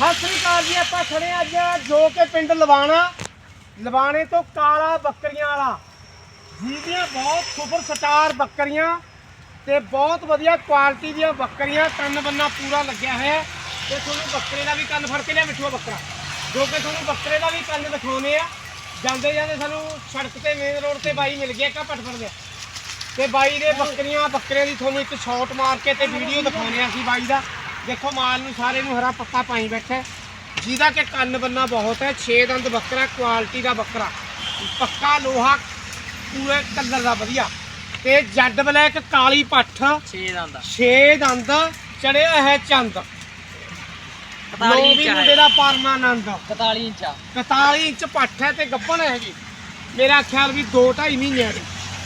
ਸਤਿ ਸ੍ਰੀ ਅਕਾਲ ਜੀ, ਆਪਾਂ ਖੜੇ ਅੱਜ ਜੋ ਕਿ ਪਿੰਡ ਲਵਾਣਾ, ਲਵਾਣੇ ਤੋਂ ਕਾਲਾ ਬੱਕਰੀਆਂ ਵਾਲਾ। ਜਿਹਦੀਆਂ ਬਹੁਤ ਸੁਪਰ ਸਟਾਰ ਬੱਕਰੀਆਂ ਤੇ ਬਹੁਤ ਵਧੀਆ ਕੁਆਲਿਟੀ ਦੀਆਂ ਬੱਕਰੀਆਂ ਕੰਨ ਬੰਨਾ ਪੂਰਾ ਲੱਗਿਆ ਹੋਇਆ। ਹੈ ਤੇ ਤੁਹਾਨੂੰ ਬੱਕਰੇ ਦਾ ਵੀ ਕੰਨ ਫੜ ਕੇ ਲਿਆ ਮਿੱਠੂਆ ਬੱਕਰਾ। ਜੋ ਕਿ ਤੁਹਾਨੂੰ ਬੱਕਰੇ ਦਾ ਵੀ ਕੰਨ ਦਿਖਾਉਨੇ ਆ। ਜਾਂਦੇ ਜਾਂਦੇ ਸਾਨੂੰ ਸੜਕ ਤੇ ਮੇਨ ਰੋਡ ਤੇ ਬਾਈ ਮਿਲ ਗਿਆ ਕਾ ਪਟ ਫੜ ਤੇ ਬਾਈ ਦੇ ਬੱਕਰੀਆਂ ਬੱਕਰੇ ਦੀ ਤੁਹਾਨੂੰ ਇੱਕ ਸ਼ਾਟ ਮਾਰ ਕੇ ਤੇ ਵੀਡੀਓ ਦਿਖਾਉਨੇ ਆ ਅਸੀਂ ਬਾਈ ਦਾ। ਦੇਖੋ ਮਾਲ ਨੂੰ ਸਾਰੇ ਨੂੰ ਹਰਾ ਪੱਤਾ ਪਾਈ ਬੈਠਾ ਹੈ, ਜਿਹਦਾ ਕਿ ਕੰਨ ਬੰਨਾ ਬਹੁਤ ਹੈ 6 ਦੰਦ ਬੱਕਰਾ ਕੁਆਲਿਟੀ ਦਾ ਬੱਕਰਾ ਪੱਕਾ ਲੋਹਾ ਪੂਰੇ ਕਲਰ ਦਾ ਵਧੀਆ। ਤੇ ਜੱਡ ਬਲੈਕ ਕਾਲੀ ਪੱਠ 6 ਦੰਦ 6 ਦੰਦ ਚੜਿਆ ਹੈ ਚੰਦ। 41 ਲੋਵੀ ਇੰਚ ਮੁੰਡੇ ਹੈ ਦਾ ਪਰਮਾਨੰਦ 41 ਇੰਚ ਆ। 41 ਇੰਚ ਪੱਠ ਹੈ ਤੇ ਗੱਭਣ ਹੈਗੀ ਮੇਰਾ ਖਿਆਲ ਵੀ 2 2.5 ਮਹੀਨਿਆਂ ਦੀ।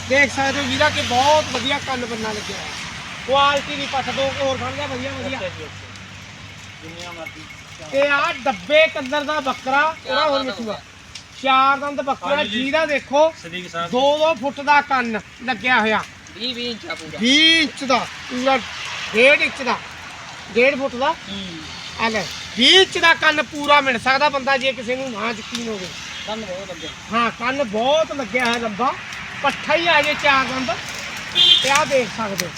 ਦੇਖ ਸਕਦੇ ਹੋ ਵੀਰਾ ਕਿ ਬਹੁਤ ਵਧੀਆ ਕੰਨ ਬੰਨਾ ਲੱਗਿਆ ਹੈ ਕੁਆਲਿਟੀ ਦੀ ਪੱਠ ਦੋ ਹੋਰ ਫੜ ਲਿਆ ਵਧੀਆ ਵਧੀਆ। ਦੁਨੀਆ ਮਰਦੀ ਤੇ ਆ ਡੱਬੇ ਕੰਦਰ ਦਾ ਬੱਕਰਾ ਉਹਦਾ ਹੋਰ ਮਿੱਠੂਆ ਚਾਰ ਦੰਦ ਬੱਕਰਾ ਜੀ। ਜਿਹਦਾ ਦੇਖੋ ਸਦੀਕ ਸਾਹਿਬ 2-2 ਫੁੱਟ ਦਾ ਕੰਨ ਲੱਗਿਆ ਹੋਇਆ। 20 20 ਇੰਚ ਪੂਰਾ। 20 ਇੰਚ ਦਾ ਪੂਰਾ 1.5 ਇੰਚ ਦਾ 1.5 ਫੁੱਟ ਦਾ। ਆ ਲੈ 20 ਇੰਚ ਦਾ ਕੰਨ ਪੂਰਾ ਮਿਲ ਸਕਦਾ ਬੰਦਾ ਜੇ ਕਿਸੇ ਨੂੰ ਨਾ ਯਕੀਨ ਹੋਵੇ। ਕੰਨ ਬਹੁਤ ਲੱਗੇ। ਹਾਂ ਕੰਨ ਬਹੁਤ ਲੱਗਿਆ ਹੈ ਲੰਬਾ। ਪੱਠਾ ਹੀ ਆ ਜੇ ਚਾਰ ਦੰਦ ਤੇ ਆ ਦੇਖ ਸਕਦੇ ਹੋ।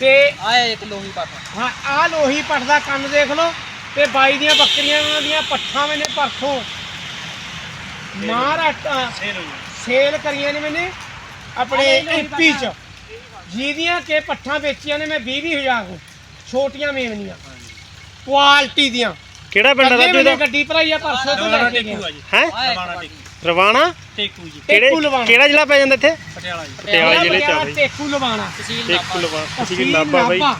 ਤੇ ਆਏ ਇੱਕ ਲੋਹੀ ਪੱਟ। ਹਾਂ ਆ ਲੋਹੀ ਪੱਟ ਦਾ ਕੰਨ ਦੇਖ ਲਓ ਤੇ ਬਾਈ ਦੀਆਂ ਬੱਕਰੀਆਂ ਦੀਆਂ ਪੱਠਾਂ ਮੈਨੇ ਪਰਸੋਂ। ਮਹਾਰਾਸ਼ਟਰ ਸੇਲ ਹੋਈ। ਸੇਲ ਕਰੀਆਂ ਨੇ ਮੈਨੇ ਆਪਣੇ ਐਮਪੀ ਚ। ਜਿਹਦੀਆਂ ਕਿ ਪੱਠਾਂ ਵੇਚੀਆਂ ਨੇ ਮੈਂ 20 ਹਜ਼ਾਰ ਨੂੰ। ਛੋਟੀਆਂ ਮੇਵਨੀਆਂ। ਕੁਆਲਿਟੀ ਦੀਆਂ। ਕਿਹੜਾ ਪਿੰਡ ਅੱਗੇ ਦਾ ਮੈਨੇ ਤੂੰ ਗੱਡੀ ਭਰਾਈ ਆ ਪਰਸੋਂ ਤੋਂ ਲੈ ਕੇ ਗਿਆ। ਜੀ। ਹੈ? ਰਵਾਣਾ? ਟੇਕੂ ਜੀ। ਕਿਹੜੇ ਟੇਕੂ ਲਵਾਣਾ। ਕਿਹੜਾ ਜ਼ਿਲ੍ਹਾ ਪੈ ਜਾਂਦਾ ਇੱਥੇ? ਪਟਿਆਲਾ ਜੀ। ਪਟਿਆਲਾ ਜ਼ਿਲ੍ਹੇ ਚ ਆ ਬਈ। ਟੇਕੂ ਲਵਾਣਾ ਤਹਿਸੀਲ ਇੱਕ ਨਾਭਾ ਲਵਾ ਅਸੀਂ ਤਹਿਸੀਲ ਨਾਭਾ ਬਾਈ। ਨਾਭਾ।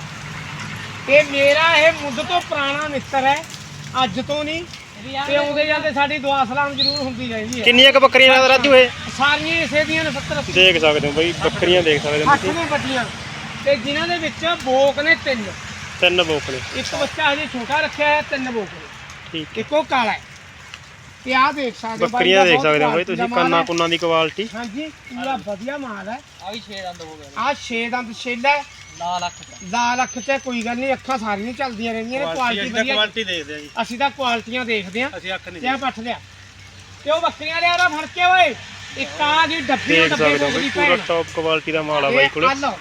ਇਹ ਮੇਰਾ ਇਹ ਮੁੱਢ ਤੋਂ ਪੁਰਾਣਾ ਮਿੱਤਰ ਹੈ। ਅੱਜ ਤੋਂ ਨਹੀਂ ਤੇ ਆਉਂਦੇ ਜਾਂਦੇ ਸਾਡੀ ਦੁਆ ਸਲਾਮ ਜ਼ਰੂਰ ਹੁੰਦੀ ਰਹਿੰਦੀ ਹੈ। ਕਿੰਨੀਆਂ ਕ ਬੱਕਰੀਆਂ ਦਾ ਰਾਜੂ ਇਹ? ਸਾਰੀਆਂ ਇਸੇ ਦੀਆਂ ਨੇ 70 80 ਦੇਖ ਸਕਦੇ ਹੋ ਬਾਈ ਬੱਕਰੀਆਂ ਦੇਖ ਸਕਦੇ ਹੋ ਅੱਠ ਤੁਸੀਂ। ਨੇ ਵੱਡੀਆਂ ਤੇ ਜਿਨ੍ਹਾਂ ਦੇ ਵਿੱਚ ਬੋਕ ਨੇ ਤਿੰਨ। ਤਿੰਨ ਬੋਕਲੇ ਇੱਕ ਬੱਚਾ ਹਜੇ ਛੋਟਾ ਰੱਖਿਆ ਹੈ ਤਿੰਨ ਬੋਕ ਨੇ। ਠੀਕ ਇੱਕੋ ਕਾਲਾ ਹੈ। ਤੇ ਆਹ ਦੇਖ ਸਕਦੇ ਹੋ ਬਾਈ ਬੱਕਰੀਆਂ ਦੇਖ ਸਕਦੇ ਹੋ ਬਾਈ ਤੁਸੀਂ ਕੰਨਾਂ। ਕੁੰਨਾਂ ਦੀ ਕੁਆਲਿਟੀ ਹਾਂਜੀ ਪੂਰਾ ਵਧੀਆ ਮਾਲ ਹੈ। ਆ ਵੀ 6 ਦੰਦ ਹੋ ਗਏ ਆਹ 6 ਦੰਦ ਛੇਲਾ ਲਾਲ ਅੱਖ ਲਾਲ ਅੱਖ ਤੇ ਕੋਈ ਗੱਲ ਨਹੀਂ ਅੱਖਾਂ ਸਾਰੀਆਂ ਚੱਲਦੀਆਂ ਰਹਿੰਦੀਆਂ ਨੇ ਕੁਆਲਿਟੀ ਵਧੀਆ। ਕੁਆਲਿਟੀ ਦੇਖਦੇ ਆ ਜੀ। ਅਸੀਂ ਤਾਂ ਕੁਆਲਿਟੀਆਂ ਦੇਖਦੇ ਆਂ ਅਸੀਂ ਅੱਖ ਨਹੀਂ ਤੇ ਆ ਪੱਠ ਲਿਆ। ਤੇ ਉਹ ਬੱਕਰੀਆਂ ਲਿਆ ਉਹਦਾ ਫੜ ਕੇ ਓਏ। ਇੱਕ ਆ ਜੀ ਡੱਬੀ ਉਹ ਦੇਖ ਡੱਬੇ ਸਕਦੇ ਹੋ ਮੁੱਕ ਦੀ ਬਾਈ ਪੂਰਾ ਭੈਣ। ਟੌਪ ਕੁਆਲਿਟੀ ਦਾ ਮਾਲ ਆ ਬਾਈ ਇਹ ਕੋਲੇ। ਆਹ ਲਓ,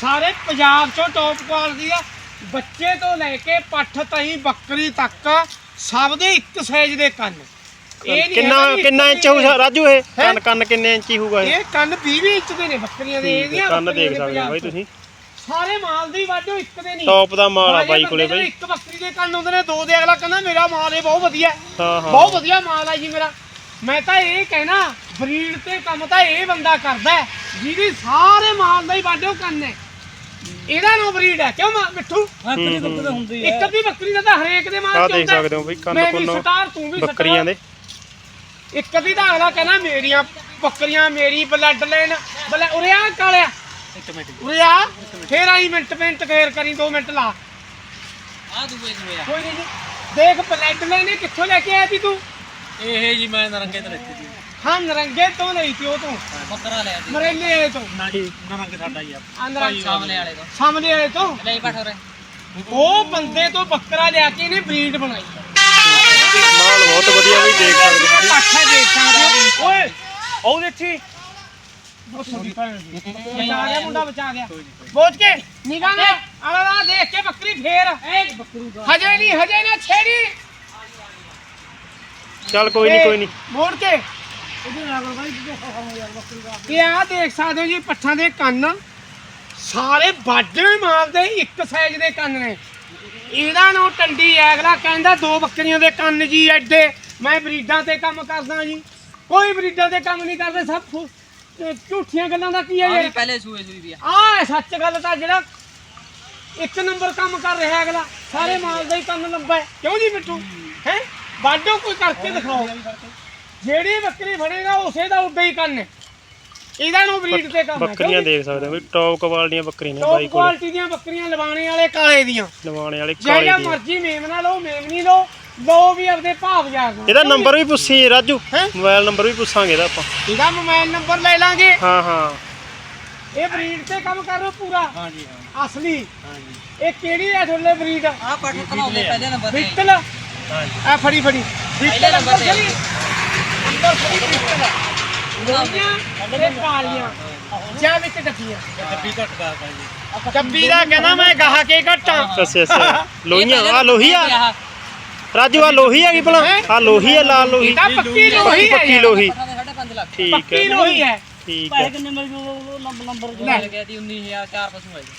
ਸਾਰੇ ਪੰਜਾਬ ਚੋਂ ਟੌਪ ਕੁਆਲਿਟੀ ਆ। ਬੱਚੇ ਤੋਂ ਲੈ ਕੇ ਪੱਠ ਤਾਈਂ ਬੱਕਰੀ ਤੱਕ ਸਭ ਦੇ ਇੱਕ ਸਾਈਜ਼ ਦੇ ਕੰਨ। ਇਹ ਨਹੀਂ ਕਿੰਨਾ ਹੈਗਾ ਵੀ ਕਿੰਨਾ ਇੰਚ ਹੋਊ ਰਾਜੂ ਇਹ? ਕੰਨ ਕੰਨ ਕਿੰਨੇ ਇੰਚੀ ਹੋਊਗਾ ਇਹ? ਇਹ ਕੰਨ 20 ਇੰਚ ਦੇ ਨੇ ਬੱਕਰੀਆਂ ਦੇ ਇਹਦੀਆਂ ਕੰਨ ਬੱਕਰੀਆਂ ਦੇਖ ਦੇ ਸਕਦੇ ਹੋ ਬਾਈ। ਤੁਸੀਂ। ਸਾਰੇ ਮਾਲ ਦੀ ਵਾਢੋ ਇੱਕ ਦੇ ਨਹੀਂ। ਟੌਪ ਦਾ ਮਾਲ ਆ ਬਾਈ ਕੋਲੇ ਬਾਈ। ਇੱਕ ਬੱਕਰੀ ਦੇ ਕੰਨ ਹੁੰਦੇ ਨੇ ਦੋ ਦੇ ਅਗਲਾ ਕਹਿੰਦਾ ਮੇਰਾ ਮਾਲ ਇਹ ਬਹੁਤ ਵਧੀਆ ਹੈ। ਹਾਂ ਹਾਂ। ਬਹੁਤ ਵਧੀਆ ਮਾਲ ਆ ਜੀ ਮੇਰਾ। ਮੈਂ ਤਾਂ ਇਹ ਕਹਿਣਾ ਬਰੀਡ ਤੇ ਕੰਮ ਤਾਂ ਇਹ ਬੰਦਾ ਕਰਦਾ ਹੈ, ਜਿਹਦੀ ਸਾਰੇ ਮਾਲ ਦਾ ਹੀ ਵਾਢੋ ਕੰਨ ਹੈ। ਇਹਦਾ ਨੋ ਬਰੀਡ ਹੈ ਕਿਉਂ ਮਾ- ਮਿੱਠੂ? ਹਾਂ ਹੂੰ, ਇੱਕ ਅੱਧੀ ਬੱਕਰੀ ਦਾ ਤਾਂ ਹਰੇਕ ਦੇ ਮਾਲ ਚ ਦੇਖ। ਸਕਦੇ ਹੋ ਬਈ ਕੰਨ ਮੈਂ ਵੀ ਕੁੰਨ ਸਟਾਰ ਤੂੰ ਵੀ ਬੱਕਰੀਆਂ ਦੇ। ਇੱਕ ਅੱਧੀ ਦਾ ਅਗਲਾ ਕਹਿੰਦਾ ਮੇਰੀਆਂ ਬੱਕਰੀਆਂ ਮੇਰੀ ਬਲੱਡ ਲਾਈਨ ਬਲੇ ਉਰੇ ਆ ਕਾਲਿਆ। ਇੱਕ ਮਿੰਟ ਉਰੇ ਆ ਫੇਰ ਆਈ ਮਿੰਟ ਮਿੰਟ ਫੇਰ ਕਰੀ 2 ਮਿੰਟ ਲਾ। ਆ ਦੂਏ ਦੂਏ ਆ। ਕੋਈ ਨਹੀਂ ਜੀ ਦੇਖ ਬਲੱਡ ਲਾਈਨ ਕਿੱਥੋਂ ਲੈ ਕੇ ਆਇਆ ਸੀ ਤੂੰ? ਇਹ ਜੀ ਮੈਂ ਨਰੰਗੇ ਤੋਂ ਲੈਤੀ ਸੀ। ਹਾਂ ਨਰੰਗੇ ਤੋਂ ਲਈ ਸੀ ਉਹ ਤੋਂ। ਬੱਕਰਾ ਲਿਆ ਸੀ। ਮਰੇਲੇ ਵਾਲੇ ਤੋਂ। ਨਾ ਜੀ ਨਰੰਗ ਸਾਡਾ ਹੀ ਆ। ਆਂਧਰਾ ਸਾਹਮਣੇ ਵਾਲੇ ਤੋਂ। ਸਾਹਮਣੇ ਵਾਲੇ ਤੋਂ? ਲੈ ਪੱਠ ਉਰੇ। ਉਹ ਬੰਦੇ ਤੋਂ ਬੱਕਰਾ ਲਿਆ ਕੇ ਇਹਨੇ ਬਰੀਡ ਬਣਾਈ ਬਹੁਤ ਵਧੀਆ ਬਈ ਦੇਖ ਸਕਦੇ ਹੋ ਤੁਸੀਂ। ਪਾਠਾ ਦੇਖ ਸਕਦੇ ਹੋ। ਓਏ ਉਹ ਦੇਖੀ। ਬਚਾ ਗਿਆ ਮੁੰਡਾ ਬਚਾ ਗਿਆ। ਬੋਝ ਕੇ। ਨਿਗਾਹ ਨਾਲ। ਆਲਾ ਦੇਖ ਕੇ ਬੱਕਰੀ ਫੇਰ। ਹਜੇ ਨਹੀਂ ਹਜੇ ਨਾ ਛੇੜੀ। ਚੱਲ ਕੋਈ ਨਹੀਂ ਕੋਈ ਨਹੀਂ ਮੋੜ ਕੇ। ਇਹ ਆ ਦੇਖ ਸਕਦੇ ਹੋ ਜੀ ਪੱਠਾਂ ਦੇ ਕੰਨ। ਸਾਰੇ ਬਾਜੇ ਮਾਲ ਦੇ ਇੱਕ ਸਾਈਜ਼ ਦੇ ਕੰਨ ਨੇ। ਇਹਦਾ ਨੂੰ ਟੰਡੀ ਹੈ ਅਗਲਾ ਕਹਿੰਦਾ ਦੋ ਬੱਕਰੀਆਂ ਦੇ ਕੰਨ ਜੀ ਐਡੇ। ਮੈਂ ਬਰੀਡਾਂ ਤੇ ਕੰਮ ਕਰਦਾ ਜੀ। ਕੋਈ ਬਰੀਡਾਂ ਤੇ ਕੰਮ ਨਹੀਂ ਕਰਦੇ ਸਭ ਫੁ- ਝੂਠੀਆਂ ਗੱਲਾਂ ਦਾ ਕੀ ਹੈ ਵੀ ਯਾਰ? ਪਹਿਲੇ ਸੂਏ ਸੂਈ ਦੀ ਆ। ਆਹ ਸੱਚ ਗੱਲ ਤਾਂ ਜਿਹੜਾ ਇੱਕ ਨੰਬਰ ਕੰਮ ਕਰ ਰਿਹਾ ਅਗਲਾ ਸਾਰੇ ਮਾਲ ਦਾ ਹੀ ਕੰਨ ਲੰਬਾ ਹੈ। ਕਿਉਂ ਜੀ ਬਿੱਟੂ? ਹੈ? ਬਾਡੋ ਕੋਈ ਕਰਕੇ ਦਿਖਾਓ। ਜਿਹੜੀ ਬੱਕਰੀ ਫੜੇਗਾ ਉਸੇ ਦਾ ਉੱਡਾ ਹੀ ਕੰਨ ਹੈ। ਇਹਦਾ ਨੂੰ ਬਰੀਡ ਤੇ ਕੰਮ ਹੈ ਬੱਕਰੀਆਂ ਦੇਖ ਸਕਦੇ ਹੋ ਬਈ ਟੌਪ ਕੁਆਲਿਟੀਆਂ ਬੱਕਰੀਆਂ ਨੇ ਬਾਈ ਟੌਪ ਕੋਲੇ। ਕੁਆਲਿਟੀ ਦੀਆਂ ਬੱਕਰੀਆਂ ਲਵਾਣੇ ਵਾਲੇ ਕਾਲੇ ਦੀਆਂ। ਲਵਾਣੇ ਵਾਲੇ ਕਾਲੇ ਜਿਹੜਾ ਮਰਜ਼ੀ ਮੇਮਨਾ ਲਓ ਮੇਮਨੀ ਲਓ ਲਓ ਵੀ ਆਪਦੇ ਭਾਵ ਯਾਰ ਨਾਲ ਇਹਦਾ ਨੰਬਰ ਵੀ ਪੁੱਛੀ ਰਾਜੂ। ਹੈਂ? ਮੋਬਾਈਲ ਨੰਬਰ ਵੀ ਪੁੱਛਾਂਗੇ ਇਹਦਾ ਆਪਾਂ। ਇਹਦਾ ਮੋਬਾਈਲ ਨੰਬਰ ਲੈ ਲਾਂਗੇ। ਹਾਂ ਹਾਂ। ਇਹ ਬਰੀਡ ਤੇ ਕੰਮ ਕਰ ਰਹੇ ਪੂਰਾ। ਹਾਂ ਜੀ ਹਾਂ। ਅਸਲੀ। ਹਾਂ ਜੀ ਇਹ ਕਿਹੜੀ ਹੈ ਤੁਹਾਡੇ ਬਰੀਡ ਆ ਪੱਠ ਤਲਾਉਂਦੇ ਪਹਿਲੇ ਨੰਬਰ ਤੇ। ਬਿੱਟਲ ਆ ਫੜੀ ਫੜੀ। ਪਹਿਲੇ ਨੰਬਰ ਤੇ ਖੜੀ। ਅੰਦਰ ਖੜੀ ਕ੍ਰਿਸਟਲ ਹੈ ਲੋਹੀਆਂ ਤੇ ਕਾਲੀਆਂ। ਜਾਂ ਵਿੱਚ ਡੱਬੀਆਂ। ਡੱਬੀ ਘੱਟ ਕਰਦਾ ਜੀ ਡੱਬੀ ਦਾ ਕਹਿੰਦਾ ਮੈਂ ਗਾਹ ਕੇ ਘਟਾਂ ਅੱਛਾ ਅੱਛਾ ਲੋਹੀਆਂ ਆ ਲੋਹੀ ਆ? ਆਹ ਰਾਜੂ ਆ ਲੋਹੀ ਆ ਕੀ ਭਲਾ? ਆ ਲੋਹੀ ਆ ਲਾਲ ਲੋਹੀ। ਤਾਂ ਪੱਕੀ ਲੋਹੀ ਹੈ ਪੱਕੀ। ਲੋਹੀ। 5.5 ਲੱਖ ਠੀਕ ਪੱਕੀ ਹੈ ਲੋਹੀ ਹੈ ਠੀਕ ਹੈ ਕਿੰਨੇ ਮਿਲ ਗਏ ਨੰਬਰ ਲੈ। ਮਿਲ ਗਿਆ ਦੀ 19000 ਚਾਰ ਪਸ਼ੂ ਹੈ ਜੀ।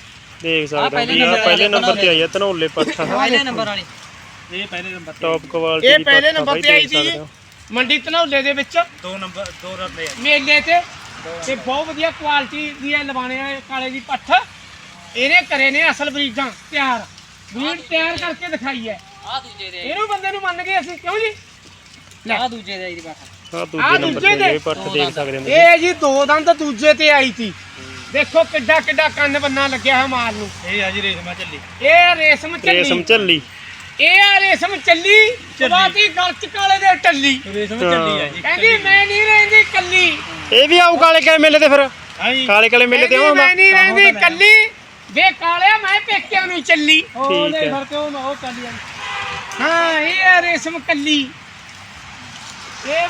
ਦੇਖ ਸਕਦੇ ਹੋ ਪਹਿਲੇ ਵੀ ਆ ਨੰਬਰ ਪਹਿਲੇ ਨੰਬਰ ਤੇ ਆਈ ਆ ਧਨੌਲੇ ਪੱਠਾ। ਪਹਿਲੇ ਨੰਬਰ ਵਾਲੀ। ਇਹ ਪਹਿਲੇ ਨੰਬਰ ਟੌਪ ਕੁਆਲਿਟੀ ਇਹ ਪਹਿਲੇ ਨੰਬਰ ਤੇ ਆਈ ਸੀ ਹੋ। ਮੰਡੀ ਧਨੌਲੇ ਦੇ ਵਿੱਚ। ਦੋ ਨੰਬਰ ਦੋ ਰੰਦੇ ਆ। ਮੇਲੇ ਤੇ। ਤੇ ਬਹੁਤ ਵਧੀਆ ਕੁਆਲਿਟੀ ਦੀ ਇਹ ਲਵਾਣੇ ਆ ਕਾਲੇ ਦੀ ਪੱਠ। ਇਹਨੇ ਕਰੇ ਨੇ ਅਸਲ ਬਰੀਜਾਂ ਤਿਆਰ। ਬਰੀਡ ਤਿਆਰ ਕਰਕੇ ਦਿਖਾਈ ਹੈ। ਆ ਦੂਜੇ ਦੇ। ਇਹਨੂੰ ਬੰਦੇ ਨੂੰ ਮੰਨ ਗਏ ਅਸੀਂ ਕਿਉਂ ਜੀ? ਲੈ। ਆ ਦੂਜੇ ਦੇ ਦੀ ਬਾਤ ਆਹ ਦੂਜੇ ਨੰਬਰ ਤੇ। ਇਹ ਪੱਠ ਦੇਖ ਸਕਦੇ ਹੋ ਇਹ ਜੀ ਦੋ ਦੰਦ ਦੂਜੇ ਤੇ ਆਈ ਸੀ। ਦੇਖੋ ਕਿੱਡਾ ਕਿੱਡਾ ਕੰਨ ਬੰਨਾ ਲੱਗਿਆ ਹੈ ਮਾਲ ਨੂੰ। ਇਹ ਆ ਜੀ ਰੇਸ਼ਮਾ ਚੱਲੀ ਇਹ ਰੇਸ਼ਮ ਰੇਸ਼ਮ ਚੱਲੀ ਝੱਲੀ। ਇਹ ਆ ਰੇਸ਼ਮ ਚੱਲੀ ਬਾਤੀ ਗਲ ਚ ਕਾਲੇ ਦੇ ਟੱਲੀ ਰੇਸ਼ਮ ਚੱਲੀ ਆ ਜੀ। ਕਹਿੰਦੀ ਮੈਂ ਨਹੀਂ ਰਹਿੰਦੀ ਕੱਲੀ। ਇਹ ਵੀ ਆਊ ਕਾਲੇ ਕਾਲੇ ਮੇਲੇ ਤੇ ਫਿਰ? ਹਾਂਜੀ ਕਾਲੇ ਕਾਲੇ ਮੇਲੇ ਤੇ ਆਉਂਦਾ ਮੈਂ ਨਹੀਂ ਰਹਿੰਦੀ ਕੱਲੀ। ਵੇ ਕਾਲਿਆ ਮੈਂ ਪੇਕਿਆਂ ਨੂੰ ਚੱਲੀ। ਉਹ ਹਾਂ। ਇਹ ਆ ਰੇਸ਼ਮ ਕੱਲੀ।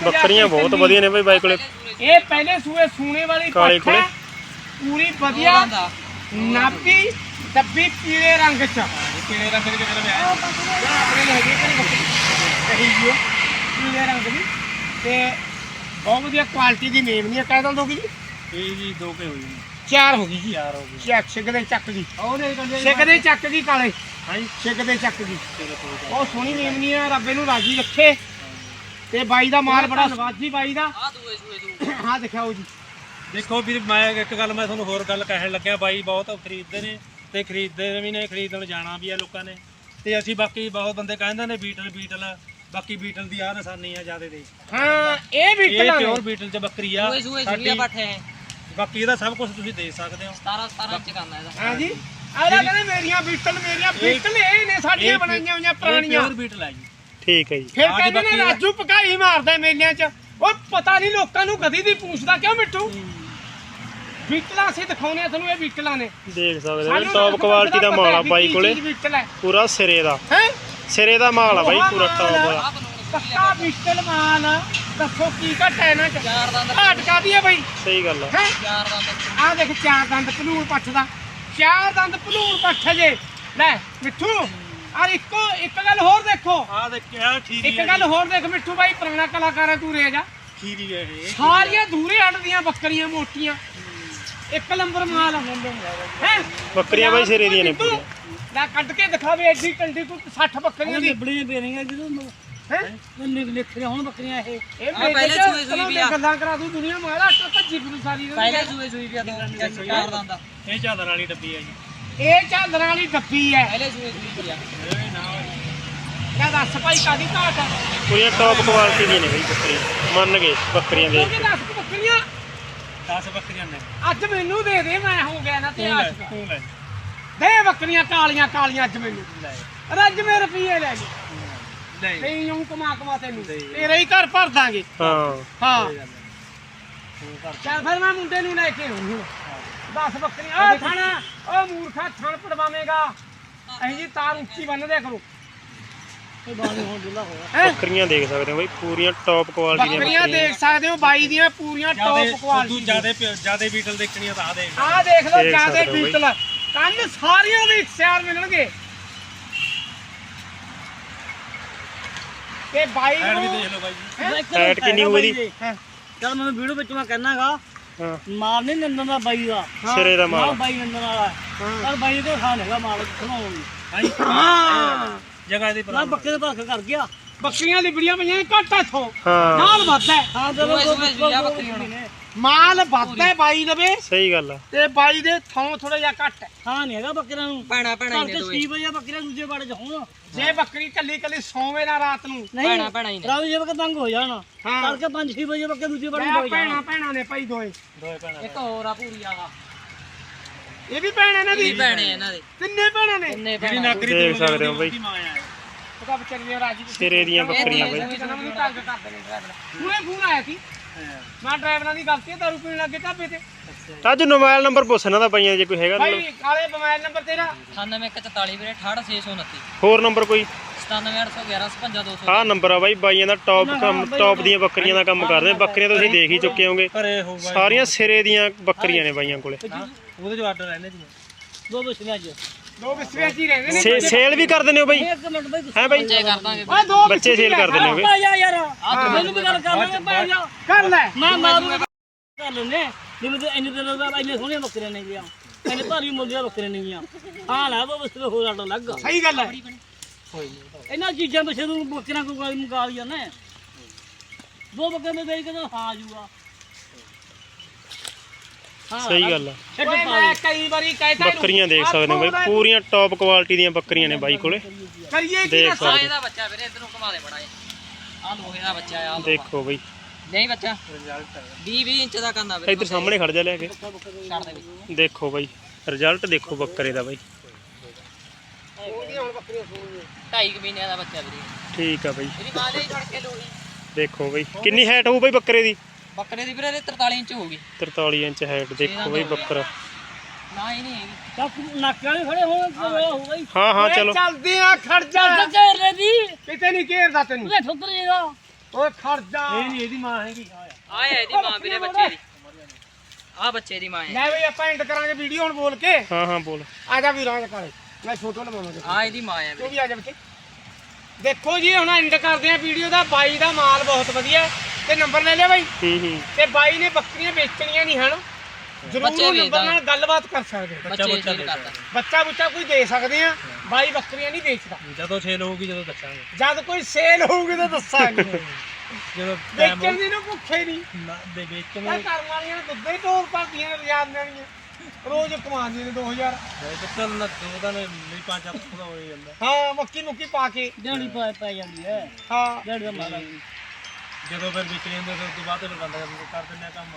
ਬੱਕਰੀਆਂ ਬਹੁਤ। ਵਧੀਆ ਨੇ ਬਈ ਬਾਈ ਕੋਲੇ। ਇਹ ਪਹਿਲੇ ਸੂਏ ਸੂਣੇ ਵਾਲੀ ਕਾਲੇ ਪੂਰੀ ਵਧੀਆ। ਨਾਪੀ। ਡੱਬੀ ਪੀਲੇ ਰੰਗ ਚ। ਪੀਲੇ ਰੰਗ ਦੇ ਕਿਹੜੇ ਮੈਂ ਆਹ ਆਪਣੇ ਲਈ ਹੈਗੀ ਕਿਹੜੀ ਬੱਕਰੀ ਇਹੀ ਜੀ ਉਹ, ਪੀਲੇ ਰੰਗ ਦੀ। ਤੇ ਬਹੁਤ ਵਧੀਆ ਕੁਆਲਿਟੀ ਦੀ ਮੇਮ ਨਹੀਂ ਹੈ ਕਹਿ ਦਿੰਦੋ ਜੀ? ਇਹ ਜੀ ਦੋ ਕੇ ਹੋਈ ਚਾਰ ਹੋ ਗਈ ਜੀ। ਚਾਰ ਹੋ ਗਈ। ਚੱਕ ਛਿੱਕ ਦੇ ਚੱਕ ਦੀ। ਉਹਨੇ ਕੰਡੇ ਛਿੱਕ ਦੇ ਚੱਕ ਦੀ ਕਾਲੇ। ਹਾਂਜੀ। ਛਿੱਕ ਦੇ ਚੱਕ ਦੀ। ਬਹੁਤ ਸੋਹਣੀ ਮੇਮ ਨਹੀਂ ਹੈ ਰੱਬ ਇਹਨੂੰ ਰਾਜੀ ਰੱਖੇ। ਤੇ ਬਾਈ ਦਾ ਮਾਲ ਬੜਾ ਨਵਾਜੀ ਬਾਈ ਦਾ। ਆ ਦੂਏ ਸੂਏ ਦੂ ਹਾਂ ਦਿਖਾਓ ਜੀ। ਦੇਖੋ ਵੀਰ ਮੈਂ ਇੱਕ ਗੱਲ ਮੈਂ ਤੁਹਾਨੂੰ ਹੋਰ ਗੱਲ ਕਹਿਣ ਲੱਗਿਆ। ਬਾਈ ਬਹੁਤ ਖਰੀਦਦੇ ਨੇ। ਤੇ ਖਰੀਦਦੇ ਵੀ ਨੇ ਖਰੀਦਣ ਜਾਣਾ ਵੀ ਆ ਲੋਕਾਂ ਨੇ। ਤੇ ਅਸੀਂ ਬਾਕੀ ਬਹੁਤ ਬੰਦੇ ਕਹਿੰਦੇ ਨੇ ਬੀਟਲ ਬੀਟਲ ਬਾਕੀ ਬੀਟਲ ਦੀ ਆ ਨਿਸ਼ਾਨੀ ਆ ਜਿਆਦੇ ਦੇ ਹਾਂ ਇਹ ਵੀ ਇਹ ਕਲਾਂ ਪਿਓਰ ਬੀਟਲ ਚ ਬੱਕਰੀ ਆ। ਸੂਏ ਸੂਏ ਸਾਡੀ ਪੱਠੇ। ਬਾਕੀ ਇਹਦਾ ਸਭ ਕੁਝ ਤੁਸੀਂ ਦੇਖ ਸਕਦੇ ਹੋ। 17 17 ਇੰਚ ਕਰਨਾ ਇਹਦਾ। ਹਾਂ ਜੀ। ਆਲਾ ਕਹਿੰਦੇ ਮੇਰੀਆਂ ਬੀਟਲ ਮੇਰੀਆਂ ਬੀਟਲ ਇਹ ਨੇ ਸਾਡੀਆਂ ਬਣਾਈਆਂ ਹੋਈਆਂ ਪੁਰਾਣੀਆਂ। ਪਿਓਰ ਬੀਟਲ ਆ ਜੀ। ਠੀਕ ਹੈ ਜੀ। ਫਿਰ ਆਹ ਕਹਿੰਦੇ ਨੇ ਦਾ- ਰਾਜੂ ਪਕਾਈ ਮਾਰਦਾ ਮੇਲਿਆਂ 'ਚ। ਉਹ ਪਤਾ ਨਹੀਂ ਲੋਕਾਂ ਨੂੰ ਕਦੀ ਦੀ ਪੁੱਛਦਾ ਕਿਉਂ ਮਿੱਠੂ? ਬੀਟਲਾਂ ਅਸੀਂ ਦਿਖਾਉਣੇ ਆ ਤੁਹਾਨੂੰ ਇਹ ਬੀਟਲਾਂ ਨੇ। ਦੇਖ ਸਕਦੇ ਹੋ ਟੌਪ ਕੁਆਲਿਟੀ ਦਾ ਮਾਲ ਆ ਬਾਈ ਕੋਲੇ। ਪੂਰਾ ਸਿਰੇ ਦਾ। ਹੈ? ਸਿਰੇ ਦਾ ਮਾਲ ਆ ਬਾਈ ਪੂਰਾ ਟੌਪ ਦਾ ਆ ਪੱਕਾ ਬੀਟਲ ਮਾਲ ਦੱਸੋ ਕੀ ਘਟ ਹੈ ਇਹਨਾਂ 'ਚ? ਚਾਰ ਦੰਦ ਘਾਟ ਕਾਦੀ ਹੈ ਬਈ। ਸਹੀ ਗੱਲ ਆ। ਹੈ? ਚਾਰ ਦੰਦ ਆਹ ਦੇਖ ਚਾਰ ਦੰਦ ਭਲੂਣ ਪੱਠ ਦਾ। ਚਾਰ ਦੰਦ ਭਲੂਣ ਪੱਠ ਜੇ। ਲੈ ਮਿੱਠੂ ਆ ਇੱਕੋ ਇੱਕ ਗੱਲ ਹੋਰ ਦੇਖੋ। ਆ ਦੇਖਿਆ ਠੀਕ ਇੱਕ ਗੱਲ ਹੋਰ ਦੇਖ ਮਿੱਠੂ ਬਾਈ ਪੁਰਾਣਾ ਕਲਾਕਾਰ ਹੈ ਤੂੰ ਰੇਜ ਆ ਖੀਰੀ ਹੈ ਸਾਰੀਆਂ ਦੂਰੇ ਹਟਦੀਆਂ ਬੱਕਰੀਆਂ ਮੋਟੀਆਂ। ਇੱਕ ਨੰਬਰ ਮਾਲ ਹੈ? ਬੱਕਰੀਆਂ ਬਾਈ ਸਿਰੇ ਦੀਆਂ ਨੇ ਪੂਰੀਆਂ। ਲੈ ਕੱਢ ਕੇ ਦਿਖਾਵੇ ਐਡੀ ਕੰਡੀ ਤੂੰ 60 ਬੱਕਰੀਆਂ ਦੀ। ਬੜੀਆਂ ਪੇਰੀਆਂ ਜਦੋਂ ਹੈ? ਲਿਖ ਰਹੇ ਹੁਣ ਬੱਕਰੀਆਂ ਇਹ। ਇਹ ਪਹਿਲੇ ਸੂਏ ਸੂਈ ਵੀ ਆ। ਗੱਲਾਂ ਕਰਾ ਦੂੰ ਦੁਨੀਆ ਮਾਲਾ ਅੱਟ ਭੱਜੀ ਫਿਰੂ ਸਾਰੀ। ਪਹਿਲੇ ਸੂਏ ਸੂਈ ਵੀ ਆ ਦੋ ਚਾਰ ਦੰਦ ਇਹ ਝਾਲਰ ਵਾਲੀ ਡੱਬੀ ਹੈ ਜੀ। ਇਹ ਝਾਲਰਾਂ ਵਾਲੀ ਡੱਬੀ ਹੈ ਪਹਿਲੇ ਸੂਏ ਸੂਈ ਵੀ ਆ। ਇਹ ਨਾ ਕਹ ਦੱਸ ਭਾਈ ਕਾਦੀ ਘਾਟ ਹੈ ਪੂਰੀਆਂ ਟੌਪ ਕੁਆਲਿਟੀ ਦੀਆਂ ਨੇ ਬਾਈ ਬੱਕਰੀਆਂ। ਮੰਨ ਗਏ ਬੱਕਰੀਆਂ ਤੂੰ ਦੇਖ ਕੀ ਕੇ ਦੱਸ ਤੂੰ ਬੱਕਰੀਆਂ 10 ਬੱਕਰੀਆਂ ਨੇ। ਅੱਜ ਮੈਨੂੰ ਦੇ ਦੇ ਮੈਂ ਹੋ ਗਿਆ ਨਾ ਤੇ ਤੂੰ ਲੈ ਆਸ਼ਕ ਤੂੰ ਲੈ। ਦੇ ਬੱਕਰੀਆਂ ਕਾਲੀਆਂ ਕਾਲੀਆਂ ਅੱਜ ਮੈਨੂੰ। ਲੈ। ਰੱਜ ਮੇ ਰੁਪਈਏ ਲੈ ਗਏ। ਨਹੀਂ ਯੂੰ ਕਮਾ ਕਮਾ ਤੈਨੂੰ। ਤੇਰੇ ਹੀ ਘਰ ਭਰ ਦਾਂਗੇ। ਹਾਂ। ਹਾਂ। ਚੱਲ ਫਿਰ ਮੈਂ ਮੁੰਡੇ ਨੂੰ ਲੈ ਕੇ ਆਉਂ ਹੁਣ 10 ਬੱਕਰੀਆਂ। ਓ ਥਾਣਾ ਓ ਮੂਰਖਾ ਥਣ ਪੜਵਾਵੇਂਗਾ। ਅਹੀਂ ਜੀ ਤਾਰ ਉੱਚੀ ਬੰਨ ਦਿਆ ਕਰੋ। ਇਹ ਬਾਣੀ ਹੁਣ ਡੁੱਲਾ ਹੋਇਆ ਹੈਂ? ਬੱਕਰੀਆਂ ਦੇਖ ਸਕਦੇ ਹੋ ਬਾਈ ਪੂਰੀਆਂ ਟੌਪ ਕੁਆਲਿਟੀ ਦੀਆਂ ਬੱਕਰੀਆਂ ਦੇਖ ਸਕਦੇ ਹੋ ਬਾਈ ਦੀਆਂ ਪੂਰੀਆਂ ਟੌਪ ਕੁਆਲਿਟੀ ਜਿਆਦੇ ਜਿਆਦੇ ਬੀਟਲ ਦੇਖਣੀਆਂ ਤਾਂ ਆ ਦੇਖ ਆਹ ਦੇਖ ਲਓ ਦੇਖ ਜਿਆਦੇ ਸਕਦੇ ਹੋ ਬਾਈ। ਬੀਟਲ। ਕੰਨ ਸਾਰੀਆਂ ਦੇ ਇਖਤਿਆਰ ਮਿਲਣਗੇ। ਤੇ ਬਾਈ ਐਡ ਵੀ ਨੂੰ ਦੇਖ ਲਓ ਬਾਈ ਜੀ। Fat ਕਿੰਨੀ ਹੋਈ? ਇਹਦੀ? ਹੈਂ? ਚਲ ਮੈਨੂੰ ਵੀਡੀਓ ਵਿੱਚ ਮੈਂ ਕਹਿਣਾਗਾ ਹਾਂ। ਮਾਲ ਨਹੀਂ ਨੰਦਨ ਦਾ ਬਾਈ ਦਾ। ਸਿਰੇ ਦਾ ਮਾਲ। ਬਾਈ ਨੰਦਨ ਵਾਲਾ। ਪਰ ਬਾਈ ਦੇ ਖਾਣ ਹੈਗਾ ਮਾਲ ਖਣਾਉਣ ਹਾਂਜੀ ਹਾਂ। ਜਗ੍ਹਾ ਦੀ ਮੈਂ ਪ੍ਰੋਬਲਮ ਬੱਕੇ ਦੇ ਭਰਖ ਕਰ ਗਿਆ। ਬੱਕਰੀਆਂ ਲਿਬੜੀਆਂ ਪਈਆਂ ਘੱਟ ਇੱਥੋਂ। ਹਾਂ। ਮਾਲ ਵੱਧਦਾ ਹੈ। ਹਾਂ ਚਲੋ ਬੱਕਰੀ ਹੁਣ ਮਾਲ ਵੱਧਦਾ ਹੈ ਬਾਈ ਲਵੇ। ਸਹੀ ਗੱਲ ਆ ਤੇ ਬਾਈ ਦੇ ਥੋਂ ਥੋੜਾ ਜਿਹਾ ਘੱਟ ਹੈ। ਹਾਂ ਨਹੀਂ ਹੈਗਾ ਬੱਕਰਾਂ ਨੂੰ। ਭੈਣਾ ਭੈਣਾ ਨੇ ਤੇ ਦੋਏ 6 ਵਜੇ ਬੱਕਰੇ ਦੂਜੇ ਬਾੜੇ ਚ ਹੋਣ। ਜੇ ਬੱਕਰੀ ਕੱਲੀ ਕੱਲੀ ਸੌਵੇਂ ਨਾ ਰਾਤ ਨੂੰ। ਨਹੀਂ ਭੈਣਾ ਭੈਣਾ ਹੀ ਨੇ। ਰਾਤ ਜੇ ਬੱਕਰੇ ਤੰਗ ਹੋ ਜਾਣ ਹਾਂ। ਤੜਕੇ 5-6 ਵਜੇ ਬੱਕਰੇ ਦੂਜੇ ਬਾੜੇ ਚ ਹੋ ਜਾਣ। ਭੈਣਾ ਭੈਣਾ ਨੇ ਭਾਈ ਦੋਏ। ਇੱਕ ਹੋਰ ਆ ਪੂਰੀ ਆਗਾ ਇਹ ਵੀ ਭੈਣ ਇਹਨਾਂ ਦੀ? ਇਹ ਭੈਣੇ ਇਹਨਾਂ ਦੇ। ਤਿੰਨੇ ਭੈਣਾਂ ਨੇ? ਤਿੰਨੇ ਜਿਹੜੀ ਭੈਣਾਂ। ਨਾਗਰੀ ਦੇਖ ਸਕਦੇ ਹੋ ਬਾਈ। ਉਹਦੀ ਮਾਂ ਆ ਇਹ। ਉਹਦਾ ਵਿਚਾਰੀਆਂ ਰਾਜੀ ਸਿਰੇ ਦੀਆਂ ਬੱਕਰੀਆਂ ਬਾਈ। ਮੈਨੂੰ ਤੰਗ ਕਰਦੇ ਨੇ ਡਰਾਈਵਰ ਹੁਣੇ ਫੋਨ ਆਇਆ ਸੀ। ਮੈਂ ਡਰਾਈਵਰਾਂ ਦੀ ਗਲਤੀ ਹੈ ਦਾਰੂ ਪੀਣ ਲੱਗੇ ਢਾਬੇ ਤੇ। ਰਾਜੂ ਮੋਬਾਈਲ ਨੰਬਰ ਪੁੱਛ ਇਹਨਾਂ ਦਾ ਬਾਈਆਂ ਜੇ ਕੋਈ ਹੈਗਾ ਭਾਈ ਕਾਲੇ ਮੋਬਾਈਲ ਨੰਬਰ ਤੇਰਾ। 9144 ਵੀਰੇ 68629 ਹੋਰ ਨੰਬਰ ਕੋਈ? 97811 ਆਹ ਨੰਬਰ ਆ ਬਾਈ ਬਾਈਆਂ ਦਾ ਟੌਪ ਕੰਮ ਟੌਪ ਦੀਆਂ ਬੱਕਰੀਆਂ ਦਾ ਕੰਮ ਕਰਦੇ ਬੱਕਰੀਆਂ ਤੁਸੀਂ ਦੇਖ ਹੀ ਚੁੱਕੇ ਹੋਗੇ ਸਾਰੀਆਂ ਸਿਰੇ ਦੀਆਂ ਬੱਕਰੀਆਂ ਨੇ ਬਾਈਆਂ ਕੋਲੇ। ਉਹਦੇ ਜੋ ਆਰਡਰ ਰਹਿੰਦੇ ਦੀਆਂ ਦੋ ਬਿਸਲੇ ਅੱਜ। ਦੋ ਵਿਸਵੇ ਚ ਹੀ ਰਹਿੰਦੇ ਨੇ। ਸੇਲ ਵੀ ਕਰ ਦਿੰਦੇ ਹੋ ਬਾਈ? ਇੱਕ ਮਿੰਟ ਬਈ ਹੈ ਬਾਈ? ਓਏ ਦੋ ਬੱਚੇ ਸੇਲ ਕਰ ਦਿੰਦੇ ਹੋਗੇ। ਆ ਜਾ ਯਾਰ। ਮੈਨੂੰ ਵੀ ਗੱਲ ਕਰਨਾ ਪੈ ਜਾ। ਕਰ ਲੈ। ਮੈਂ ਮਾਰੂ ਕਰ ਲੈਨੇ ਜਿਵੇਂ ਤੇ ਇੰਨੇ ਦਿਨ ਦਾ ਇੰਨੇ ਸੋਹਣੀਆਂ ਬੱਕਰੀਆਂ ਨੇ ਗਿਆ ਇੰਨੇ ਭਾਰੀ ਮੁੱਲ ਦੀਆਂ ਬੱਕਰੀਆਂ ਨੇ ਗਿਆ ਹਾਂ ਲੈ ਦੋ ਬਿਸਲੇ ਹੋਰ ਆਟੋ ਲੱਗ ਸਹੀ ਗੱਲ ਹੈ। ਇਹਨਾਂ ਚੀਜ਼ਾਂ ਪਿੱਛੇ ਨੂੰ ਬੱਕਰੀਆਂ ਕੋਈ ਗੱਲ ਮੁਕਾ ਲਿਆ ਨੇ ਦੋ ਬੱਕਰੇ ਦੇ ਦੇ ਕੇ ਤਾਂ ਹਾਂ ਜੂਗਾ ਹਾਂ ਸਹੀ ਗੱਲ ਆ। ਛੱਡ ਓਏ ਪਾ ਮੈਂ ਕਈ ਵਾਰੀ ਕਹਿਤਾ ਇਹਨੂੰ, ਬੱਕਰੀਆਂ ਦੇਖ ਸਕਦੇ ਹੋ ਬਾਈ ਪੂਰੀਆਂ ਟੌਪ ਕੁਆਲਿਟੀ ਦੀਆਂ ਬੱਕਰੀਆਂ ਨੇ ਬਾਈ ਕੋਲੇ। ਕਰੀਏ ਕੀ ਦੇਖ ਦੱਸ? ਸਕਦੇ। ਇਹਦਾ ਬੱਚਾ ਵੀਰੇ ਇਧਰ ਨੂੰ ਘੁਮਾ ਦੇ ਬੜਾ ਆ ਲੋਹੇ ਦਾ ਬੱਚਾ ਆ। ਦੇਖੋ ਬਾਈ। ਨਹੀਂ ਬੱਚਾ 20 20 ਇੰਚ ਦਾ ਕੰਨਾ ਵੀਰੇ। ਇੱਧਰ ਸਾਹਮਣੇ ਖੜ ਜਾ ਲਿਆ ਕੇ। ਛੱਡ ਦੇ ਵਿੱਚ। ਦੇਖੋ ਬਾਈ ਰਿਜ਼ਲਟ ਦੇਖੋ ਬੱਕਰੇ ਦਾ ਬਾਈ। ਬੱਕਰੀਆਂ ਸੋਣੀਆਂ ਢਾਈ ਕੁ ਮਹੀਨਿਆਂ ਦਾ ਬੱਚਾ ਵੀਰੇ। ਠੀਕ ਆ ਬਾਈ। ਇਹਦੀ ਮਾਂ ਲਈ ਛੜ ਕੇ ਲੋਹੀ ਦੇਖੋ ਬਾਈ ਕਿੰਨੀ ਹਾਈਟ ਹੋਊ ਬਾਈ ਬੱਕਰੇ ਦੀ? ਬੱਕਰੇ ਦੀ ਵੀਰੇ ਇਹਦੇ 43 ਇੰਚ ਹੋਊਗੀ। 43 ਇੰਚ ਹਾਈਟ ਦੇਖੋ ਬਾਈ ਬੱਕਰਾ। ਨਾ ਹੀ ਨਹੀਂ ਹੈਗੀ। ਚੱਕ ਨੱਕ ਵਾਲੇ ਖੜੇ ਹੋਣ ਤੇ ਹੋ ਗਈ ਹਾਂ ਹਾਂ ਓਏ ਚਲੋ। ਚੱਲਦੇ ਆ ਖੜ ਜਾ ਚੱਕ ਕੇ ਰੇ ਦੀ ਕਿਤੇ ਨਹੀਂ ਘੇਰਦਾ ਤੈਨੂੰ। ਉਹਦੇ ਠੁੱਕਰ ਜੇਗਾ ਓਏ ਖੜ ਜਾ ਇਹ ਨਹੀਂ ਇਹਦੀ ਮਾਂ ਹੈਗੀ। ਆ ਹੈ ਇਹਦੀ ਮਾਂ ਵੀਰੇ ਬੱਚੇ ਦੀ। ਆ ਬੱਚੇ ਦੀ ਮਾਂ ਹੈ। ਲੈ ਬਈ ਆਪਾਂ ਐਂਡ ਕਰਾਂਗੇ ਵੀਡੀਓ ਹੁਣ ਬੋਲ ਕੇ। ਹਾਂ ਹਾਂ ਬੋਲ। ਆ ਜਾ ਵੀਰਾਂ ਦੇ ਕਾਲੇ। ਮੈਂ ਫੋਟੋ ਲਵਾਵਾਂਗਾ। ਆ ਇਹਦੀ ਮਾਂ ਹੈ ਤੂੰ ਵੀ ਆ ਜਾ ਬੱਚੇ ਦੇਖੋ ਜੀ ਹੁਣ ਐਂਡ ਕਰਦੇ ਆ ਵੀਡੀਓ ਦਾ ਬਾਈ ਦਾ ਮਾਲ ਬਹੁਤ ਵਧੀਆ ਤੇ ਨੰਬਰ ਲੈ ਲਿਆ ਬਾਈ। ਹੂੰ ਹੂੰ। ਤੇ ਬਾਈ ਨੇ ਬੱਕਰੀਆਂ ਵੇਚਣੀਆਂ ਨਹੀਂ ਹਨ? ਜ਼ਰੂਰ ਬੱਚੇ ਨੰਬਰ ਵੇਚਦਾ। ਨਾਲ ਗੱਲਬਾਤ ਕਰ ਸਕਦੇ ਹੋ। ਬੱਚੇ ਕਰਦਾ। ਬੱਚਾ ਬੁੱਚਾ ਕੋਈ ਦੇ ਸਕਦੇ ਆ। ਬਾਈ ਬੱਕਰੀਆਂ ਨਹੀਂ ਵੇਚਦਾ। ਜਦੋਂ ਛੇਲ ਹੋਊਗੀ ਜਦੋਂ ਦੱਸਾਂਗੇ। ਜਦ ਕੋਈ ਸੇਲ ਹੋਊਗੀ ਤਾਂ ਦੱਸਾਂਗੇ। ਜਦੋਂ ਟਾਈਮ ਵੇਚਣ ਦੀ ਨੂੰ ਭੁੱਖੇ ਨਹੀਂ ਨਾ ਦੇ ਵੇਚਣ ਇਹ ਕਰਨ ਵਾਲੀਆਂ ਨੇ ਦੁੱਧ ਢੋਲ ਭਰਦੀਆਂ ਨੇ ਲੈਣੀਆਂ ਰੋਜ਼ ਕਮਾਉਂਦੀਆਂ ਨੇ 2000 ਚੱਲ ਨਾ ਦੋ ਤਾਂ ਨਹੀਂ ਪੰਜ ਹੱਥ ਦਾ ਹੋ ਜਾਂਦਾ। ਹਾਂ ਮੱਕੀ ਮੁੱਕੀ ਪਾ ਕੇ। ਦੇਣੀ ਪੈ ਪੈ ਜਾਂਦੀ ਹੈ। ਹਾਂ। ਦੇਣੀ ਦਾ ਮਾਰਾ। ਜਦੋਂ ਫਿਰ ਵਿਕ ਜਾਂਦੇ ਫਿਰ ਉਸ ਤੋਂ ਬਾਅਦ ਫਿਰ ਬੰਦਾ ਕਰ ਦਿੰਦੇ ਆ ਕੰਮ।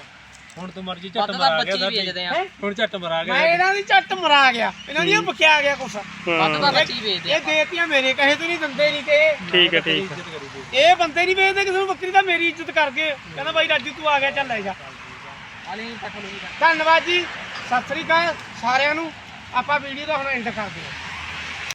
ਹੁਣ ਤੂੰ ਮਰਜ਼ੀ ਝੱਟ ਵੱਧ ਤਾਂ ਮਰਾ ਬੱਚੇ ਗਿਆ ਹੀ ਵੇਚਦੇ ਆ। ਹੈਂ? ਹੁਣ ਝੱਟ ਮਰਾ ਮੈਂ ਗਿਆ ਇਹਨਾਂ ਦੀ ਝੱਟ ਮਰਾ ਗਿਆ। ਇਹਨਾਂ ਦੀਆਂ ਬਕਿਆ ਗਿਆ ਕੁਛ। ਵੱਧ ਤਾਂ ਬੱਚੇ ਹੀ ਵੇਚਦੇ ਆ ਇਹ ਦੇਤੀਆਂ ਮੇਰੇ ਕਹੇ ਤੋਂ ਨਹੀਂ ਦਿੰਦੇ ਨਹੀਂ ਤੇ ਠੀਕ ਹੈ ਠੀਕ ਹੈ। ਇੱਜ਼ਤ ਕਰੀ ਦੀ ਇਹ ਬੰਦੇ ਨਹੀਂ ਵੇਚਦੇ ਕਿਸੇ ਨੂੰ ਬੱਕਰੀ ਦਾ ਮੇਰੀ ਇੱਜ਼ਤ ਕਰਕੇ ਕਹਿੰਦਾ ਬਾਈ ਰਾਜੂ ਤੂੰ ਆ ਗਿਆ ਚੱਲ ਲੈ ਜਾ। ਪੱਠ ਧੰਨਵਾਦ ਜੀ। ਸਤਿ ਸ੍ਰੀ ਅਕਾਲ ਸਾਰਿਆਂ ਨੂੰ। ਆਪਾਂ ਵੀਡੀਓ ਦਾ ਹੁਣ ਐਂਡ ਕਰਦੇ ਹਾਂ।